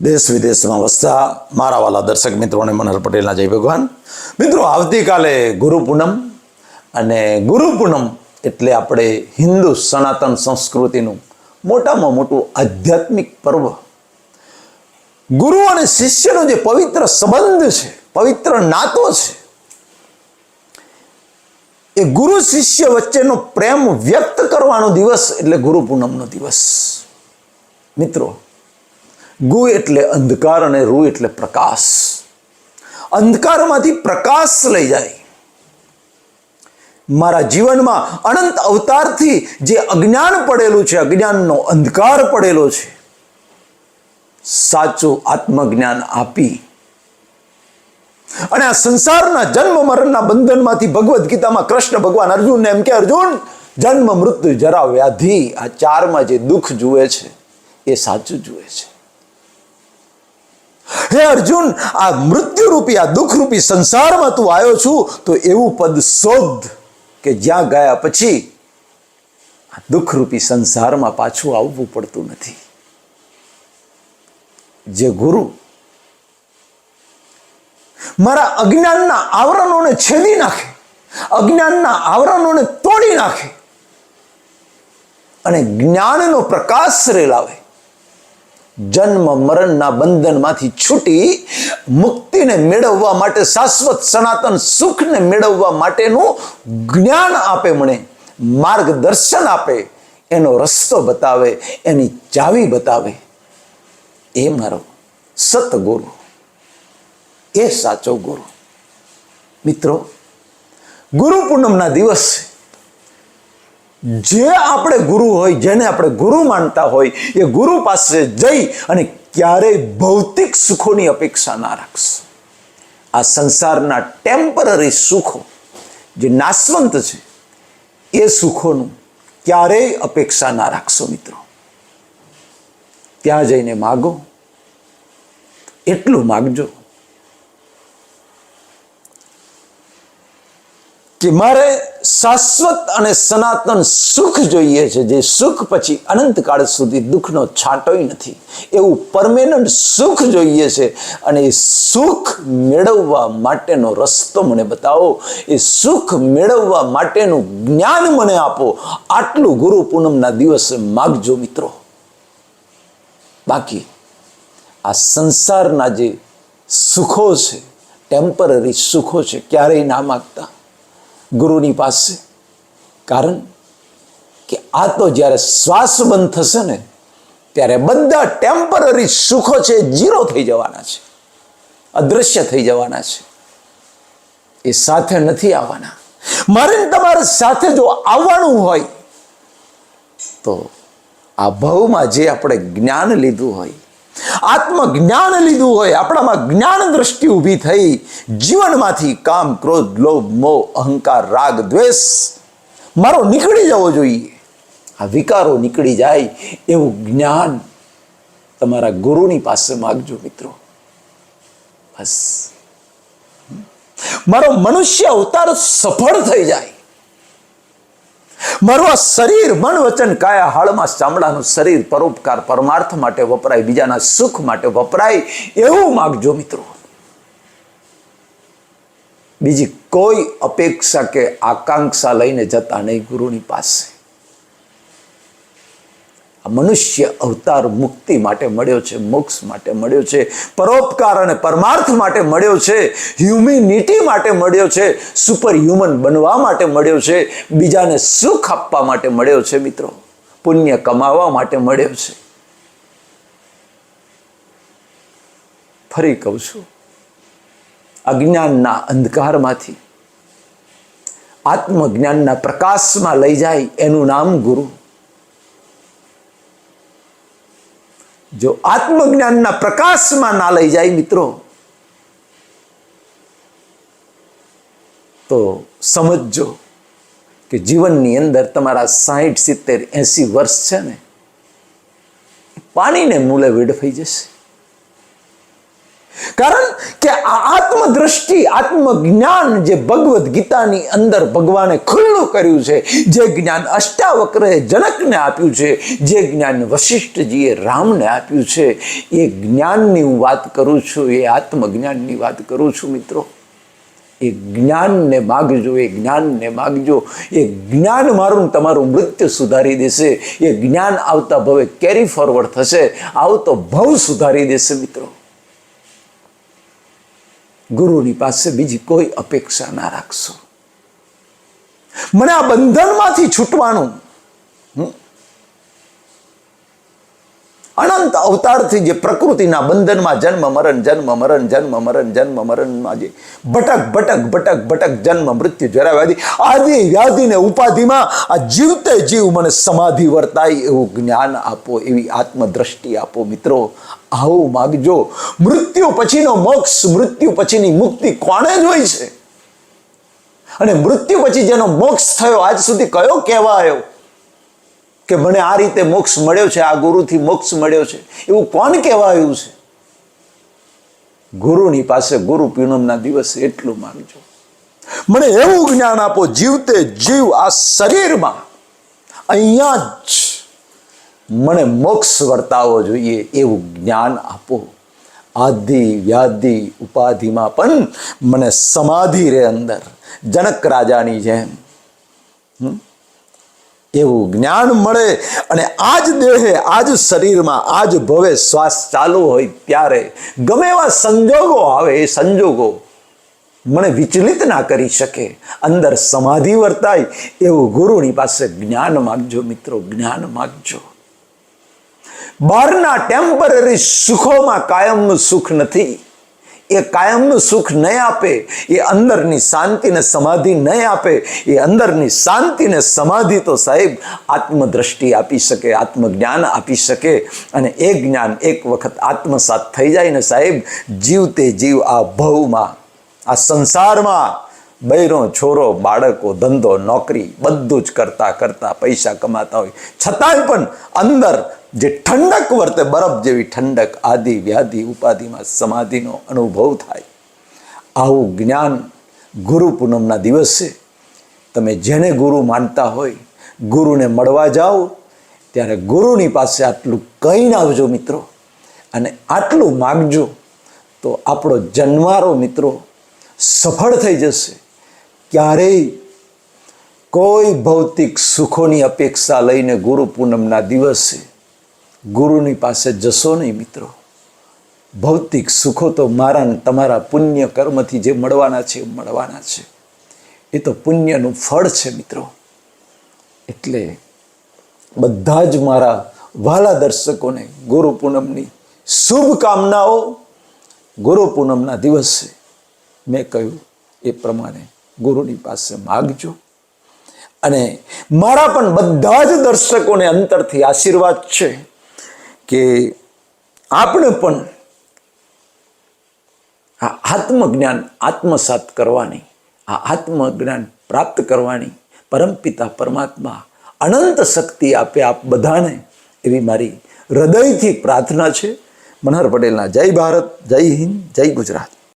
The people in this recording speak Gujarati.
દેશ વિદેશમાં વસતા મારા વાલા દર્શક મિત્રોને મનહર પટેલના જય ભગવાન. મિત્રો, આવતીકાલે ગુરુ પૂનમ અને ગુરુ પૂનમ એટલે આપણે હિન્દુ સનાતન સંસ્કૃતિનું મોટામાં મોટું આધ્યાત્મિક પર્વ. ગુરુ અને શિષ્યનો જે પવિત્ર સંબંધ છે, પવિત્ર નાતો છે, એ ગુરુ શિષ્ય વચ્ચેનો પ્રેમ વ્યક્ત કરવાનો દિવસ એટલે ગુરુ પૂનમનો દિવસ. મિત્રો ગુ એટલે અંધકાર અને રૂ એટલે પ્રકાશ. અંધકારમાંથી પ્રકાશ લઈ જાય. મારા જીવનમાં અનંત અવતારથી જે અજ્ઞાન પડેલું છે, અજ્ઞાનનો અંધકાર પડેલો છે, સાચું આત્મજ્ઞાન આપી. અને આ સંસારના જન્મ મરણના બંધનમાંથી ભગવદ્ ગીતામાં કૃષ્ણ ભગવાન અર્જુનને એમ કે, અર્જુન, જન્મ મૃત્યુ જરા વ્યાધિ. આ ચારમાં જે દુઃખ જુએ છે, એ સાચું જુએ છે. હે અર્જુન, આ મૃત્યુરૂપી, આ દુઃખરૂપી સંસારમાં તું આવ્યો છું, તો એવું પદ શોધ કે જ્યાં ગયા પછી આ દુઃખરૂપી સંસારમાં પાછું આવવું પડતું નથી. જે ગુરુ મારા અજ્ઞાનના આવરણોને છેદી નાખે, અજ્ઞાનના આવરણોને તોડી નાખે અને જ્ઞાનનો પ્રકાશ રેલાવે. જન્મ મરણના બંધનમાંથી છૂટી મુક્તિને મેળવવા માટે શાશ્વત સનાતન સુખને મેળવવા માટેનું જ્ઞાન આપે મને માર્ગદર્શન આપે, એનો રસ્તો બતાવે, એની ચાવી બતાવે. એ મારો સતગુરુ, એ સાચો ગુરુ. મિત્રો, ગુરુ પૂનમના દિવસે જે આપણે ગુરુ હોય, જેને આપણે ગુરુ માનતા હોય, એ ગુરુ પાસે જઈ અને ક્યારેય ભૌતિક સુખોની અપેક્ષા ના રાખશો. આ સંસારના ટેમ્પરરી સુખો જે નાશવંત છે, એ સુખોનું ક્યારેય અપેક્ષા ના રાખશો મિત્રો. ત્યાં જઈને માગો, એટલું માગજો. કે મારે શાશ્વત અને સનાતન સુખ જોઈએ છે. જે સુખ પછી અનંતકાળ સુધી દુઃખનો છાંટોય નથી. એવું પરમેનન્ટ સુખ જોઈએ છે અને એ સુખ મેળવવા માટેનો રસ્તો મને બતાવો. એ સુખ મેળવવા માટેનું જ્ઞાન મને આપો. આટલું ગુરુ પૂનમના દિવસે માગજો મિત્રો. બાકી આ સંસારના જે સુખો છે ટેમ્પરરી સુખો છે, ક્યારેય ના માગતા. ગુરુની પાસે. કારણ કે આ તો જ્યારે શ્વાસ બંધ થશે ને, ત્યારે બધા ટેમ્પરરી સુખો છે જીરો થઈ જવાના છે. અદૃશ્ય થઈ જવાના છે. એ સાથે નથી આવવાના. મારે તમારે સાથે જો આવવાનું હોય, તો આ ભાવમાં જે આપણે જ્ઞાન લીધું હોય આત્મજ્ઞાન લીધું હોય, આપણામાં જ્ઞાન દ્રષ્ટિ ઊભી થઈ, જીવનમાંથી કામ, ક્રોધ, લોભ, મોહ, અહંકાર, રાગ, દ્વેષ, મારો નીકળી જવો જોઈએ. આ વિકારો નીકળી જાય એવું જ્ઞાન તમારા ગુરુની પાસે માગજો મિત્રો. બસ. મારો મનુષ્ય અવતાર સફળ થઈ જાય. મારું આ શરીર મન વચન કાયા હાળમાં ચામડાનું શરીર પરોપકાર પરમાર્થ માટે વપરાય, બીજાના સુખ માટે વપરાય એવું માગજો મિત્રો. બીજી કોઈ અપેક્ષા કે આકાંક્ષા લઈને જતા નહીં ગુરુની પાસે. મનુષ્ય અવતાર મુક્તિ માટે મળ્યો છે, મોક્ષ માટે મળ્યો છે, પરોપકાર અને પરમાર્થ માટે મળ્યો છે હ્યુમિનિટી માટે મળ્યો છે સુપર હ્યુમન બનવા માટે મળ્યો છે, બીજાને સુખ આપવા માટે મળ્યો છે મિત્રો, પુણ્ય કમાવા માટે મળ્યો છે. ફરી કહું છું અજ્ઞાનના અંધકારમાંથી, આત્મજ્ઞાનના પ્રકાશમાં લઈ જાય એનું નામ ગુરુ. જો આત્મજ્ઞાનના પ્રકાશમાં ના લઈ જાય મિત્રો, તો સમજજો કે જીવનની અંદર તમારા સાહીઠ સિત્તેર એંસી વર્ષ છે ને, પાણીને મૂલે વેડફાઈ જશે. કારણ કે આ આત્મદ્રષ્ટિ, આત્મજ્ઞાન જે ભગવદ્ ગીતાની અંદર ભગવાને ખુલ્લું કર્યું છે, જે જ્ઞાન અષ્ટાવક્રએ જનકને આપ્યું છે, જે જ્ઞાન વશિષ્ઠજીએ રામને આપ્યું છે, એ જ્ઞાનની હું વાત કરું છું, એ આત્મજ્ઞાનની વાત કરું છું મિત્રો. એ જ્ઞાનને માગજો, એ જ્ઞાનને માગજો, એ જ્ઞાન મારું તમારું મૃત્યુ સુધારી દેશે, એ જ્ઞાન આવતા ભવે કેરી ફોરવર્ડ થશે, આવતો ભવ સુધારી દેશે મિત્રો. ગુરુની પાસે બીજી કોઈ અપેક્ષા ના રાખશો મને આ બંધનમાંથી છૂટવાનું હમ? અનંત અવતારથી જે પ્રકૃતિના બંધનમાં જન્મ, મરણ જન્મ મરણ જન્મ મરણ, જન્મ, મરણમાં જે ભટક ભટક ભટક ભટક જન્મ, મૃત્યુ જરા વ્યાધિ આદિ વ્યાધિને ઉપાધિમાં આ જીવતે જીવ મને સમાધિ વર્તાય એવું જ્ઞાન આપો, એવી આત્મદ્રષ્ટિ આપો મિત્રો. આવું માગજો. મૃત્યુ પછીનો મોક્ષ, મૃત્યુ પછીની મુક્તિ કોણે જ હોય છે? અને મૃત્યુ પછી જેનો મોક્ષ થયો, આજ સુધી કયો કહેવાયો? કે મને આ રીતે મોક્ષ મળ્યો છે, આ ગુરુથી મોક્ષ મળ્યો છે, એવું કોણ કહેવાયું છે? ગુરુની પાસે ગુરુ પૂનમના દિવસે એટલું માનજો મને એવું જ્ઞાન આપો, જીવતે જીવ આ શરીરમાં. અહીંયા જ મને મોક્ષ વર્તાવો જોઈએ એવું જ્ઞાન આપો. આદિ વ્યાધિ ઉપાધિમાં પણ મને સમાધિ રે અંદર. જનક રાજાની જેમ. એવું જ્ઞાન મળે અને આજ દેહે, આજ શરીરમાં, આજ ભવે શ્વાસ ચાલુ હોય ત્યારે ગમે એવા સંજોગો આવે, એ સંજોગો મને વિચલિત ના કરી શકે. અંદર સમાધિ વર્તાય એવું ગુરુની પાસે જ્ઞાન માગજો મિત્રો, જ્ઞાન માગજો. બહારના ટેમ્પરરી સુખોમાં કાયમનું સુખ નથી. એ કાયમનું સુખ નહીં આપે, એ અંદરની શાંતિને સમાધિ નહીં આપે, એ અંદરની શાંતિને સમાધિ તો સાહેબ આત્મદ્રષ્ટિ આપી શકે, આત્મજ્ઞાન આપી શકે અને એ જ્ઞાન એક વખત આત્મસાત થઈ જાય ને સાહેબ જીવતે જીવ આ ભવમાં, આ સંસારમાં, બૈરો, છોરો, બાળકો, ધંધો, નોકરી બધું જ કરતા કરતા પૈસા કમાતા હોય. છતાંય પણ અંદર જે ઠંડક વર્તે, બરફ જેવી ઠંડક, આદિ વ્યાધિ, ઉપાધિમાં સમાધિનો અનુભવ થાય. આવું જ્ઞાન ગુરુ પૂનમના દિવસે તમે જેને ગુરુ માનતા હોય, ગુરુને મળવા જાઓ, ત્યારે ગુરુની પાસે આટલું કહીને આવજો મિત્રો. અને આટલું માગજો તો આપણો જન્મારો મિત્રો સફળ થઈ જશે. ક્યારેય કોઈ ભૌતિક સુખોની અપેક્ષા લઈને ગુરુ પૂનમના દિવસે ગુરુની પાસે જશો નહીં મિત્રો. ભૌતિક સુખો તો મારા ને તમારા પુણ્ય કર્મથી જે મળવાના છે મળવાના છે. એ તો પુણ્યનું ફળ છે મિત્રો. એટલે બધા જ મારા વાલા દર્શકોને ગુરુ પૂનમની શુભકામનાઓ ગુરુ પૂનમના દિવસે મેં કહ્યું એ પ્રમાણે ગુરુની પાસે માગજો. અને મારા પણ બધા જ દર્શકોને અંતરથી આશીર્વાદ છે. કે આપણે પણ આ આત્મજ્ઞાન આત્મસાત કરવાની, આ આત્મજ્ઞાન પ્રાપ્ત કરવાની પરમપિતા પરમાત્મા અનંત શક્તિ આપે આપ બધાને એવી મારી હૃદયથી પ્રાર્થના છે. મનહર પટેલના જય ભારત, જય હિન્દ, જય ગુજરાત.